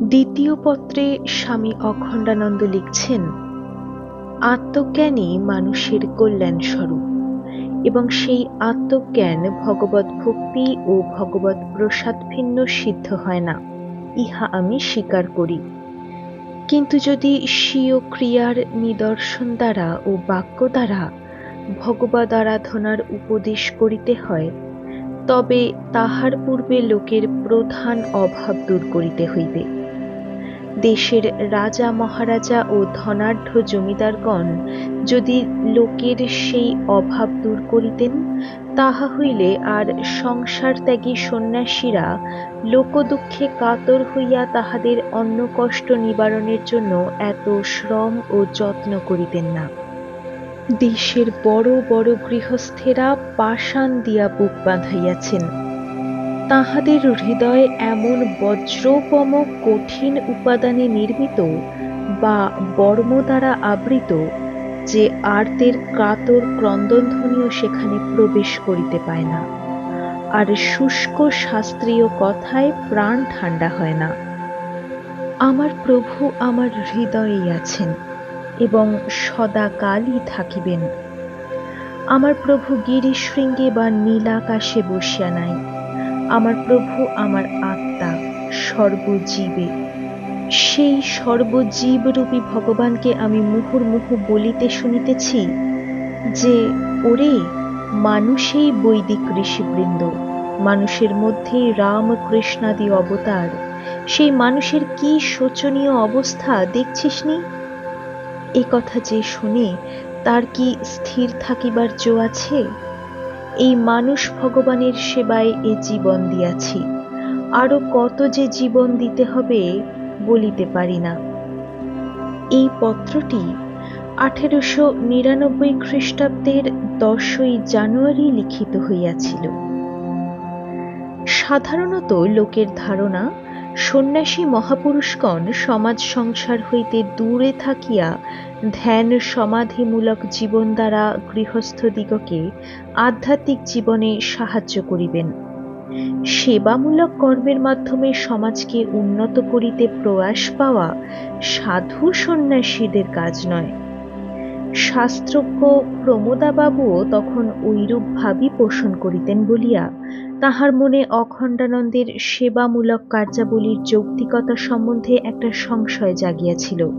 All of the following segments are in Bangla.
দ্বিতীয় পত্রে স্বামী অখণ্ডানন্দ লিখছেন, আত্মজ্ঞানই মানুষের কল্যাণ স্বরূপ এবং সেই আত্মজ্ঞান ভগবত ভক্তি ও ভগবত প্রসাদ ভিন্ন সিদ্ধ হয় না, ইহা আমি স্বীকার করি। কিন্তু যদি স্বীয় ক্রিয়ার নিদর্শন দ্বারা ও বাক্য দ্বারা ভগবদ আরাধনার উপদেশ করিতে হয়, তবে তাহার পূর্বে লোকের প্রধান অভাব দূর করিতে হইবে। দেশের রাজা, মহারাজা ও ধনাঢ্য জমিদারগণ যদি লোকের সেই অভাব দূর করিতেন, তাহা হইলে আর সংসার ত্যাগী সন্ন্যাসীরা লোকদুঃখে কাতর হইয়া তাহাদের অন্ন কষ্ট নিবারণের জন্য এত শ্রম ও যত্ন করিতেন না। দেশের বড় বড় গৃহস্থেরা পাষাণ দিয়া বুক বাঁধাইয়াছেন। তাহাদের হৃদয় এমন বজ্রোপম কঠিন উপাদানে নির্মিত বা বর্ম দ্বারা আবৃত যে আর্তের কাতর ক্রন্দনধ্বনিও সেখানে প্রবেশ করিতে পায় না। আর শুষ্ক শাস্ত্রীয় কথায় প্রাণ ঠান্ডা হয় না। আমার প্রভু আমার হৃদয়েই আছেন এবং সদাকালই থাকিবেন। আমার প্রভু গিরিশৃঙ্গে বা নীলাকাশে বসিয়া নাই। আমার প্রভু, আমার আত্মা সর্বজীবে। সেই সর্বজীবরূপী ভগবানকে আমি মুহুর্মুহু বলিতে শুনিতেছি যে, ওরে, মানুষেই বৈদিক ঋষিবৃন্দ। মানুষের মধ্যেই রাম কৃষ্ণাদি অবতার। সেই মানুষের কি শোচনীয় অবস্থা দেখছিস নি এ কথা যে শুনে তার কি স্থির থাকিবার জো আছে? এই মানুষ ভগবানের সেবায় এ জীবন দিয়াছি। আরও কত যে জীবন দিতে হবে বলিতে পারি না। এই পত্রটি আঠেরোশো নিরানব্বই খ্রিস্টাব্দের দশই জানুয়ারি লিখিত হইয়াছিল। সাধারণত লোকের ধারণা সন্ন্যাসী মহাপুরুষগণ সমাজ সংসার হইতে দূরে থাকিয়া ধ্যান সমাধিমূলক জীবন দ্বারা গৃহস্থদিগকে আধ্যাত্মিক জীবনে সাহায্য করিবেন। সেবামূলক কর্মের মাধ্যমে সমাজকে উন্নত করিতে প্রয়াস পাওয়া সাধু সন্ন্যাসীদের কাজ নয়। শাস্ত্রজ্ঞ প্রমোদাবাবুও তখন ঐরূপ ভাবই পোষণ করিতেন বলিয়া, তাহার মনে অখণ্ডানন্দের সেবামূলক কার্যাবলীর যৌক্তিকতা সম্বন্ধে একটা সংশয় জাগিয়াছিল।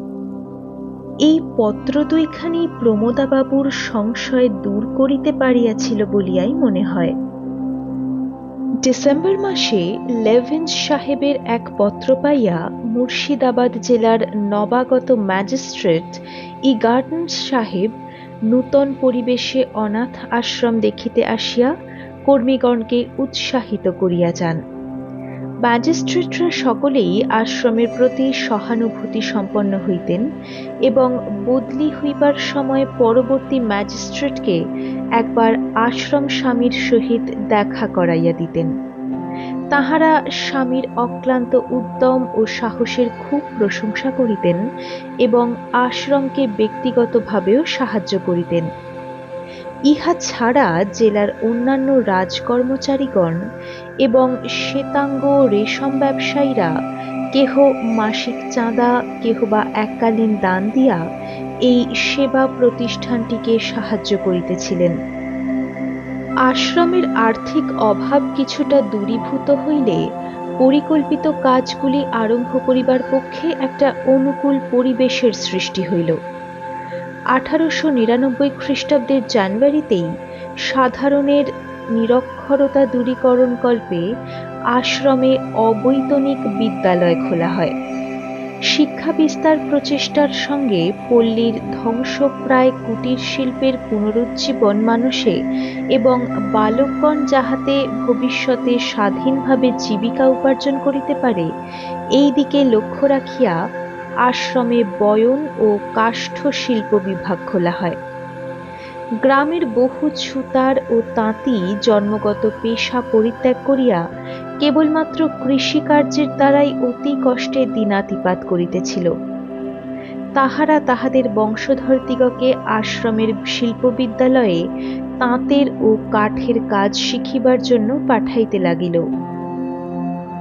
এই পত্র দুইখানি প্রমোদাবাবুর সংশয় দূর করিতে পারিয়াছিল বলিয়াই মনে হয়। ডিসেম্বর মাসে লেভেন্স সাহেবের এক পত্র পাইয়া মুর্শিদাবাদ জেলার নবাগত ম্যাজিস্ট্রেট ই গার্ডন সাহেব নূতন পরিবেশে অনাথ আশ্রম দেখিতে আসিয়া কর্মীগণকে উৎসাহিত করিয়া যান। ম্যাজিস্ট্রেটরা সকলেই আশ্রমের প্রতি সহানুভূতি সম্পন্ন হইতেন এবং বদলি হইবার সময় পরবর্তী ম্যাজিস্ট্রেটকে একবার আশ্রম স্বামীর সহিত দেখা করাইয়া দিতেন। তাহারা স্বামীর অক্লান্ত উদ্যম ও সাহসের খুব প্রশংসা করিতেন এবং আশ্রমকে ব্যক্তিগতভাবেও সাহায্য করিতেন। ইহা ছাড়া জেলার অন্যান্য রাজকর্মচারীগণ এবং শ্বেতাঙ্গ রেশম ব্যবসায়ীরা কেহ মাসিক চাঁদা কেহ বা এককালীন দান দিয়া এই সেবা প্রতিষ্ঠানটিকে সাহায্য করিতেছিলেন। আশ্রমের আর্থিক অভাব কিছুটা দূরীভূত হইলে পরিকল্পিত কাজগুলি আরম্ভ করিবার পক্ষে একটা অনুকূল পরিবেশের সৃষ্টি হইল। আঠারোশো নিরানব্বই খ্রিস্টাব্দের জানুয়ারিতেই সাধারণের নিরক্ষরতা দূরীকরণ কল্পে আশ্রমে অবৈতনিক বিদ্যালয় খোলা হয়। শিক্ষা বিস্তার প্রচেষ্টার সঙ্গে পল্লীর ধ্বংসপ্রায় কুটির শিল্পের পুনরুজ্জীবন মানুষে এবং বালকগণ যাহাতে ভবিষ্যতে স্বাধীনভাবে জীবিকা উপার্জন করিতে পারে, এই দিকে লক্ষ্য রাখিয়া আশ্রমে বয়ন ও কাষ্ঠ শিল্প বিভাগ খোলা হয়। গ্রামের বহু ছুতার ও তাঁতি জন্মগত পেশা পরিত্যাগ করিয়া কেবলমাত্র কৃষিকার্যের দ্বারাই অতি কষ্টে দিনাতিপাত করিতেছিল। তাহারা তাহাদের বংশধরদিগকে আশ্রমের শিল্প বিদ্যালয়ে তাঁতের ও কাঠের কাজ শিখিবার জন্য পাঠাইতে লাগিল।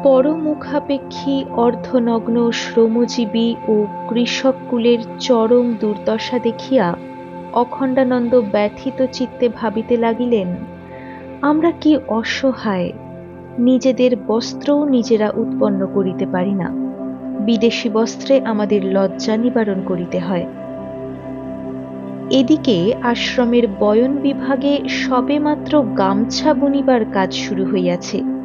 পরমুখাপেক্ষী, অর্ধনগ্ন, শ্রমজীবী ও কৃষককুলের চরম দুর্দশা দেখিয়া অখণ্ডানন্দ ব্যথিত চিত্তে ভাবিতে লাগিলেন, আমরা কি অসহায়, নিজেদের বস্ত্রও নিজেরা উৎপন্ন করিতে পারি না। বিদেশি বস্ত্রে আমাদের লজ্জা নিবারণ করিতে হয়। এদিকে আশ্রমের বয়ন বিভাগে সবেমাত্র গামছা বুনিবার কাজ শুরু হইয়াছে।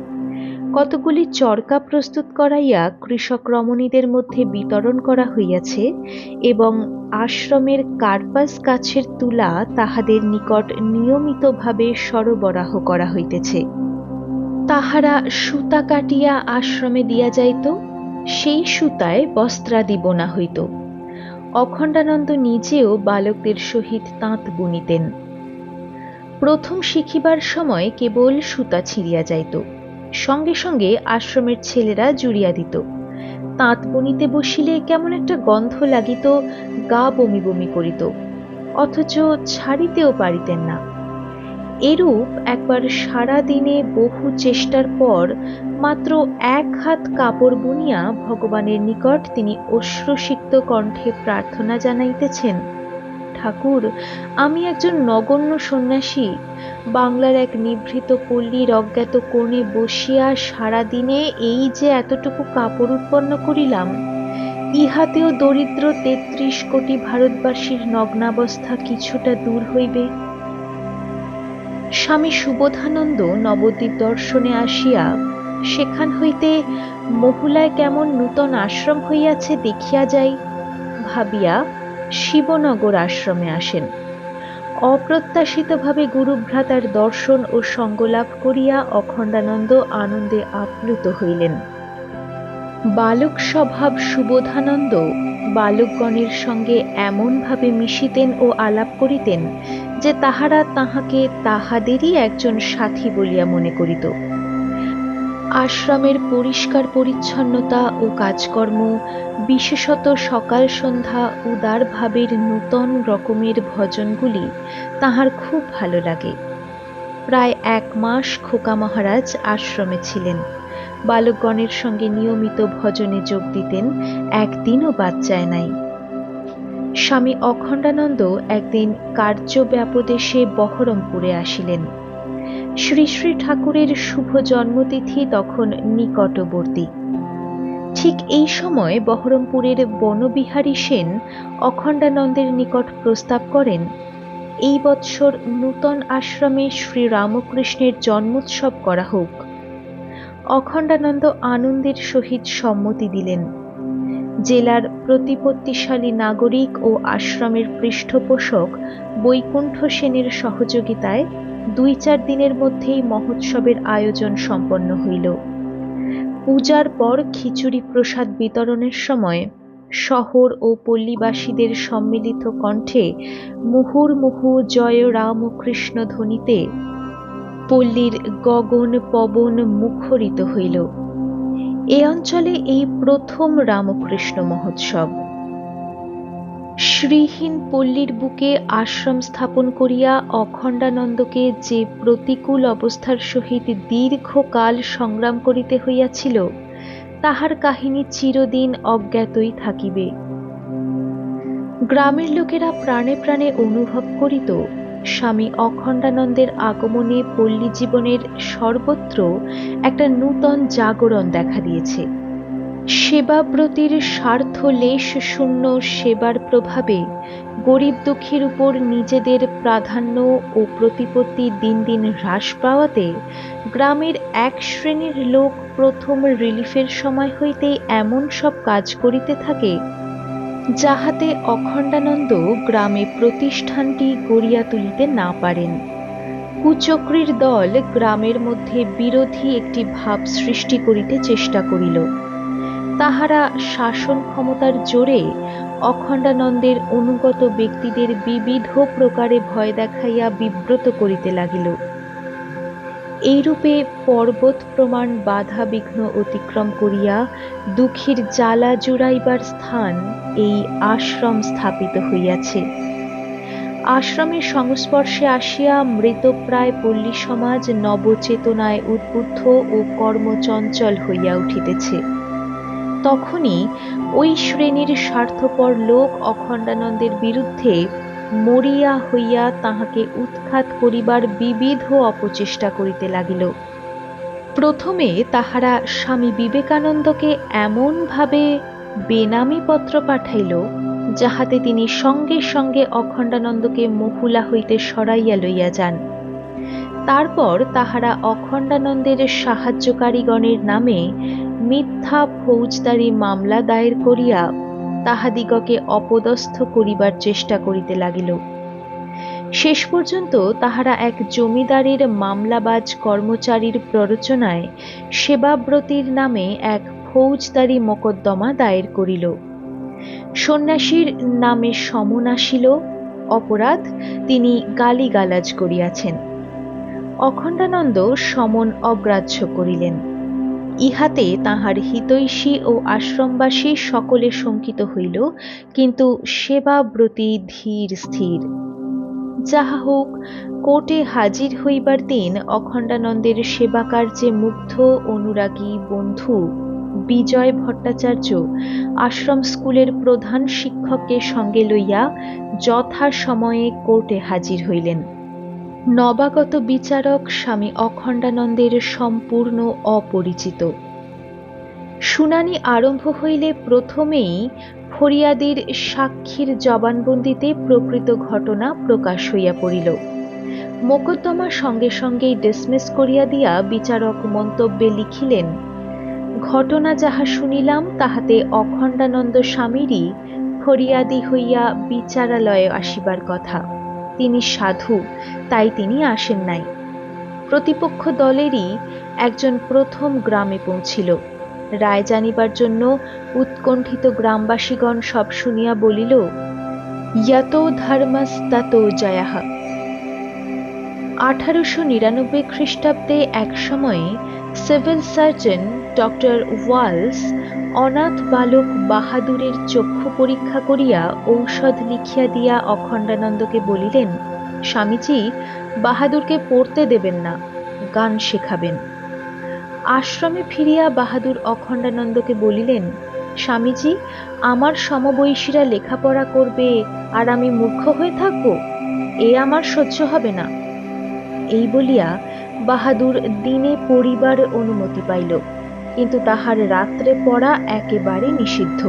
কতগুলি চরকা প্রস্তুত করাইয়া কৃষক রমণীদের মধ্যে বিতরণ করা হইয়াছে এবং আশ্রমের কার্পাস গাছের তুলা তাহাদের নিকট নিয়মিতভাবে সরবরাহ করা হইতেছে। তাহারা সুতা কাটিয়া আশ্রমে দিয়া যাইত, সেই সুতায় বস্ত্রাদি বোনা হইত। অখণ্ডানন্দ নিজেও বালকদের সহিত তাঁত বুনিতেন। প্রথম শিখিবার সময় কেবল সুতা ছিঁড়িয়া যাইত। সঙ্গে সঙ্গে আশ্রমের ছেলেরা জুড়িয়া দিত। তাঁত বনিতে বসিলে কেমন একটা গন্ধ লাগিত, গা বমি বমি করিত, অথচ ছাড়িতেও পারিতেন না। এরূপ একবার সারা দিনে বহু চেষ্টার পর মাত্র এক হাত কাপড় বুনিয়া ভগবানের নিকট তিনি অশ্রুসিক্ত কণ্ঠে প্রার্থনা জানাইতেছেন ঠাকুর, আমি একজন নগণ্য সন্ন্যাসী। বাংলার এক নিভৃত পল্লীর অজ্ঞাত কোণে বসিয়া সারা দিনে এই যে এতটুকু কাপড় উৎপন্ন করিলাম, ইহাতেও দরিদ্র তেত্রিশ কোটি ভারতবাসীর নগ্নাবস্থা কিছুটা দূর হইবে। স্বামী সুবোধানন্দ নবদ্বীপ দর্শনে আসিয়া সেখান হইতে মহুলায় কেমন নূতন আশ্রম হইয়াছে দেখিয়া যাই, ভাবিয়া শিবনগর আশ্রমে আসেন। অপ্রত্যাশিতভাবে গুরুভ্রাতার দর্শন ও সঙ্গলাভ করিয়া অখণ্ডানন্দ আনন্দে আপ্লুত হইলেন। বালক স্বভাব সুবোধানন্দ বালকগণের সঙ্গে এমনভাবে মিশিতেন ও আলাপ করিতেন যে তাহারা তাহাকে তাহাদেরই একজন সাথী বলিয়া মনে করিত। আশ্রমের পরিষ্কার পরিচ্ছন্নতা ও কাজকর্ম, বিশেষত সকাল সন্ধ্যা উদার ভাবের নূতন রকমের ভজনগুলি তাহার খুব ভালো লাগে। প্রায় এক মাস খোকা মহারাজ আশ্রমে ছিলেন। বালকগণের সঙ্গে নিয়মিত ভজনে যোগ দিতেন, একদিনও বাদ যায় নাই। স্বামী অখণ্ডানন্দ একদিন কার্য ব্যাপদেশে বহরমপুরে আসিলেন। শ্রী শ্রী ঠাকুরের শুভ জন্মতিথি তখন নিকটবর্তী। ঠিক এই সময় বহরমপুরের বনবিহারী সেন অখণ্ডানন্দের নিকট প্রস্তাব করেন, এই বৎসর নূতন আশ্রমে শ্রী রামকৃষ্ণের জন্মোৎসব করা হোক। অখণ্ডানন্দ আনন্দের সহিত সম্মতি দিলেন। জেলার প্রতিপত্তিশালী নাগরিক ও আশ্রমের পৃষ্ঠপোষক বৈকুণ্ঠ সেনের সহযোগিতায় দুই চার দিনের মধ্যেই মহোৎসবের আয়োজন সম্পন্ন হইল। পূজার পর খিচুড়ি প্রসাদ বিতরণের সময় শহর ও পল্লীবাসীদের সম্মিলিত কণ্ঠে মুহুর্মুহু জয় রামকৃষ্ণ ধ্বনিতে পল্লীর গগন পবন মুখরিত হইল। এ অঞ্চলে এই প্রথম রামকৃষ্ণ মহোৎসব। শ্রীহীন পল্লীর বুকে আশ্রম স্থাপন করিয়া অখণ্ডানন্দকে যে প্রতিকূল অবস্থার সহিত দীর্ঘকাল সংগ্রাম করিতে হইয়াছিল, তাহার কাহিনী চিরদিন অজ্ঞাতই থাকিবে। গ্রামের লোকেরা প্রাণে প্রাণে অনুভব করিত, স্বামী অখণ্ডানন্দের আগমনে পল্লী জীবনের সর্বত্র একটা নূতন জাগরণ দেখা দিয়েছে। সেবাব্রতির স্বার্থ লেশ শূন্য সেবার প্রভাবে গরিব দুঃখীর উপর নিজেদের প্রাধান্য ও প্রতিপত্তি দিন দিন হ্রাস পাওয়াতে গ্রামের এক শ্রেণির লোক প্রথম রিলিফের সময় হইতেই এমন সব কাজ করিতে থাকে, যাহাতে অখণ্ডানন্দ গ্রামে প্রতিষ্ঠানটি গড়িয়া তুলিতে না পারেন। কুচক্রীর দল গ্রামের মধ্যে বিরোধী একটি ভাব সৃষ্টি করিতে চেষ্টা করিল। তাহারা শাসন ক্ষমতার জোরে অখণ্ডানন্দের অনুগত ব্যক্তিদের বিবিধ প্রকারে ভয় দেখাইয়া বিব্রত করিতে লাগিল। এইরূপে পর্বত প্রমাণ বাধা বিঘ্ন অতিক্রম করিয়া দুঃখীর জ্বালা জুড়াইবার স্থান এই আশ্রম স্থাপিত হইয়াছে। আশ্রমের সংস্পর্শে আসিয়া মৃতপ্রায় পল্লী সমাজ নবচেতনায় উদ্বুদ্ধ ও কর্মচঞ্চল হইয়া উঠিতেছে। তখনই ওই শ্রেণির স্বার্থপর লোক অখণ্ডানন্দের বিরুদ্ধে মরিয়া হইয়া তাহাকে উৎখাত করিবার বিবিধ অপচেষ্টা করিতে লাগিল। প্রথমে তাহারা স্বামী বিবেকানন্দকে এমনভাবে বেনামি পত্র পাঠাইল, যাহাতে তিনি সঙ্গে সঙ্গে অখণ্ডানন্দকে মহুলা হইতে সরাইয়া লইয়া যান। তারপর তাহারা অখণ্ডানন্দের সাহায্যকারীগণের নামে মিথ্যা ফৌজদারি মামলা দায়ের করিয়া তাহাদিগকে অপদস্থ করিবার চেষ্টা করিতে লাগিল। শেষ পর্যন্ত তাহারা এক জমিদারের মামলাবাজ কর্মচারীর প্ররোচনায় সেবাব্রতীর নামে এক ফৌজদারি মোকদ্দমা দায়ের করিল। সন্ন্যাসীর নামে সমন আসিল, অপরাধ তিনি গালিগালাজ করিয়াছেন। অখণ্ডানন্দ সমন অগ্রাহ্য করিলেন। ইহাতে তাহার হিতৈষী ও আশ্রমবাসী সকলে শঙ্কিত হইল, কিন্তু সেবাব্রতী ধীর স্থির। যাহা হোক, কোর্টে হাজির হইবার দিন অখণ্ডানন্দের সেবা কার্যে মুগ্ধ অনুরাগী বন্ধু বিজয় ভট্টাচার্য আশ্রম স্কুলের প্রধান শিক্ষককে সঙ্গে লইয়া যথা সময়ে কোর্টে হাজির হইলেন। নবাগত বিচারক স্বামী অখণ্ডানন্দের সম্পূর্ণ অপরিচিত। শুনানি আরম্ভ হইলে প্রথমেই ফরিয়াদির সাক্ষীর জবানবন্দিতে প্রকৃত ঘটনা প্রকাশ হইয়া পড়িল। মোকদ্দমা সঙ্গে সঙ্গেই ডিসমিস করিয়া দিয়া বিচারক মন্তব্যে লিখিলেন, ঘটনা যাহা শুনিলাম, তাহাতে অখণ্ডানন্দ স্বামীরই ফরিয়াদি হইয়া বিচারালয়ে আসিবার কথা। তিনি সাধু, তাই তিনি আসেন নাই। প্রতিপক্ষ দলেরই একজন প্রথম গ্রামে পৌঁছিল। রায় জানিবার জন্য উৎকণ্ঠিত গ্রামবাসীগণ সব শুনিয়া বলিল, ইয়াত ধর্মস্তাত জয়াহা। আঠারোশো নিরানব্বই খ্রিস্টাব্দে এক সময়ে সিভিল সার্জন ডক্টর ওয়ালস অনাথ বালক বাহাদুরের চক্ষু পরীক্ষা করিয়া ঔষধ লিখিয়া দিয়া অখণ্ডানন্দকে বলিলেন, স্বামীজি, বাহাদুরকে পড়তে দেবেন না, গান শেখাবেন। আশ্রমে ফিরিয়া বাহাদুর অখণ্ডানন্দকে বলিলেন, স্বামীজি, আমার সমবয়সীরা লেখাপড়া করবে আর আমি মূর্খ হয়ে থাকব? এ আমার সহ্য হবে না। এই বলিয়া বাহাদুর দিনে পড়িবার অনুমতি পাইল। কিন্তু তাহার রাত্রে পড়া একেবারে নিষিদ্ধ।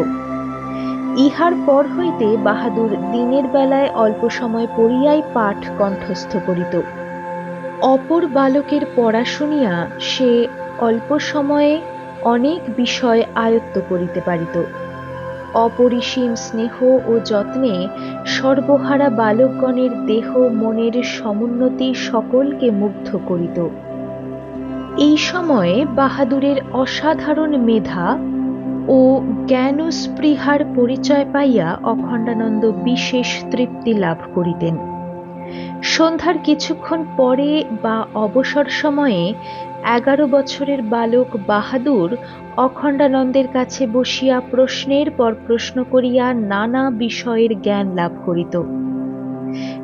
ইহার পর হইতে বাহাদুর দিনের বেলায় অল্প সময় পড়িয়াই পাঠ কণ্ঠস্থ করিত। অপর বালকের পড়া শুনিয়া সে অল্প সময়ে অনেক বিষয় আয়ত্ত করিতে পারিত। অপরিসীম স্নেহ ও যত্নে সর্বহারা বালকগণের দেহ মনের সমুন্নতি সকলকে মুগ্ধ করিত। এই সময়ে বাহাদুরের অসাধারণ মেধা ও জ্ঞান স্পৃহার পরিচয় পাইয়া অখণ্ডানন্দ বিশেষ তৃপ্তি লাভ করিতেন। সন্ধ্যার কিছুক্ষণ পরে বা অবসর সময়ে এগারো বছরের বালক বাহাদুর অখণ্ডানন্দের কাছে বসিয়া প্রশ্নের পর প্রশ্ন করিয়া নানা বিষয়ের জ্ঞান লাভ করিত।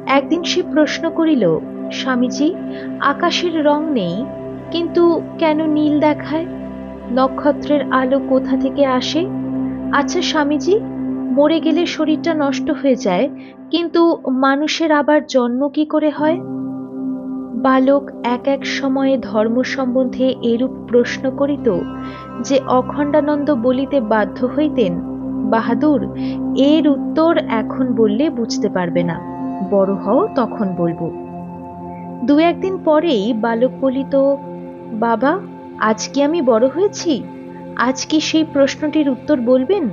একদিন সে প্রশ্ন করিল, স্বামীজি, আকাশের রং নেই কিন্তু কেন নীল দেখায়? নক্ষত্রের আলো কোথা থেকে আসে? আচ্ছা স্বামীজি, মরে গেলে শরীরটা নষ্ট হয়ে যায়, কিন্তু মানুষের আবার জন্ম কি করে হয়? বালক এক এক সময়ে ধর্ম সম্বন্ধে এরূপ প্রশ্ন করিত যে অখণ্ডানন্দ বলিতে বাধ্য হইতেন, বাহাদুর, এর উত্তর এখন বললে বুঝতে পারবে না, বড় হও তখন বলব। দু একদিন পরেই বালক বলিত বাবা, আজ কি আমি বড় হয়েছি? আজ কি সেই প্রশ্নটির উত্তর বলবেন?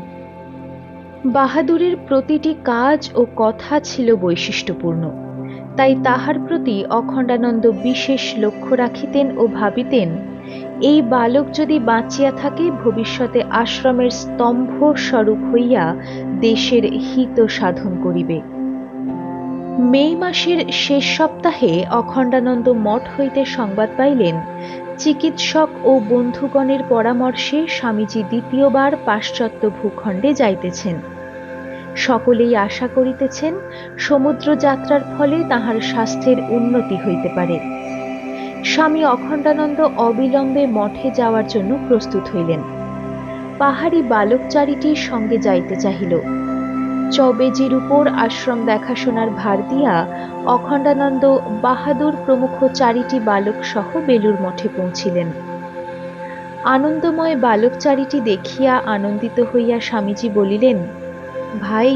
বাহাদুরের প্রতিটি কাজ ও কথা ছিল বৈশিষ্ট্যপূর্ণ। তাই তাহার প্রতি অখণ্ডানন্দ বিশেষ লক্ষ্য রাখিতেন ও ভাবিতেন, এই বালক যদি বাঁচিয়া থাকে, ভবিষ্যতে আশ্রমের স্তম্ভ স্বরূপ হইয়া দেশের হিত সাধন করিবে। মে মাসের শেষ সপ্তাহে অখণ্ডানন্দ মঠ হইতে সংবাদ পাইলেন, চিকিৎসক ও বন্ধুগণের পরামর্শে স্বামীজি দ্বিতীয়বার পাশ্চাত্য ভূখণ্ডে যাইতেছেন। সকলেই আশা করিতেছেন সমুদ্র যাত্রার ফলে তাহার স্বাস্থ্যের উন্নতি হইতে পারে। স্বামী অখণ্ডানন্দ অবিলম্বে মঠে যাওয়ার জন্য প্রস্তুত হইলেন। পাহাড়ি বালক চারিটির সঙ্গে যাইতে চাহিল। চবেজির উপর আশ্রম দেখাশোনার ভার দিয়া অখণ্ডানন্দ বাহাদুর প্রমুখ চারিটি বালক সহ বেলুর মঠে পৌঁছিলেন। আনন্দময় বালক চারিটি দেখিয়া আনন্দিত হইয়া স্বামীজি বলিলেন, ভাই,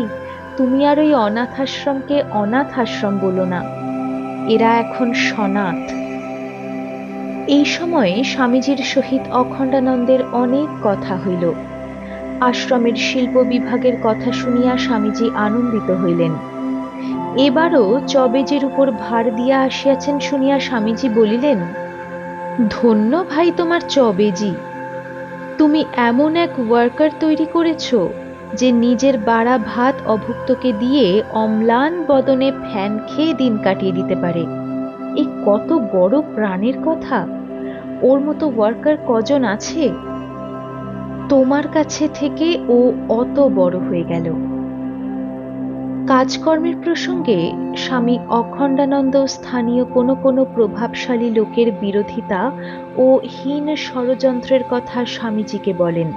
তুমি আর ওই অনাথ আশ্রমকে অনাথ আশ্রম বলো না, এরা এখন সনাথ এই সময়ে স্বামীজির সহিত অখণ্ডানন্দের অনেক কথা হইল। আশ্রমের শিল্প বিভাগের কথা শুনিয়া স্বামীজি আনন্দিত হইলেন। এবারও চবেজের উপর ভার দিয়া আসিয়াছেন শুনিয়া স্বামীজি বলিলেন, ধন্য ভাই তোমার চবেজি। তুমি এমন এক ওয়ার্কার তৈরি করেছ যে নিজের বাড়া ভাত অভুক্তকে দিয়ে অম্লান বদনে ফ্যান খেয়ে দিন কাটিয়ে দিতে পারে। এই কত বড় প্রাণের কথা। ওর মতো ওয়ার্কার কজন আছে? তোমার কাছে থেকে ও অত বড় হয়ে গেল। কাজকর্মের প্রসঙ্গে স্বামী অখণ্ডানন্দ স্থানীয় কোনো কোনো প্রভাবশালী লোকের বিরোধিতা ও হীন ষড়যন্ত্রের কথা স্বামীজিকে বলেন।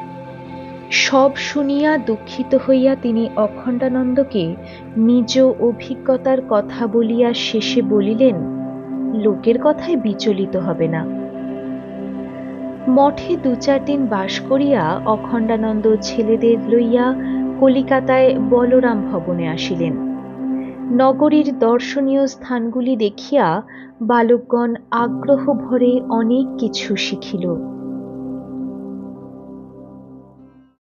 সব শুনিয়া দুঃখিত হইয়া তিনি অখণ্ডানন্দকে নিজ অভিজ্ঞতার কথা বলিয়া শেষে বলিলেন, লোকের কথায় বিচলিত হবে না। মঠে দু চার দিন বাস করিয়া অখণ্ডানন্দ ছেলেদের লইয়া কলিকাতায় বলরাম ভবনে আসিলেন। নগরীর দর্শনীয় স্থানগুলি দেখিয়া বালকগণ আগ্রহ ভরে অনেক কিছু শিখিল।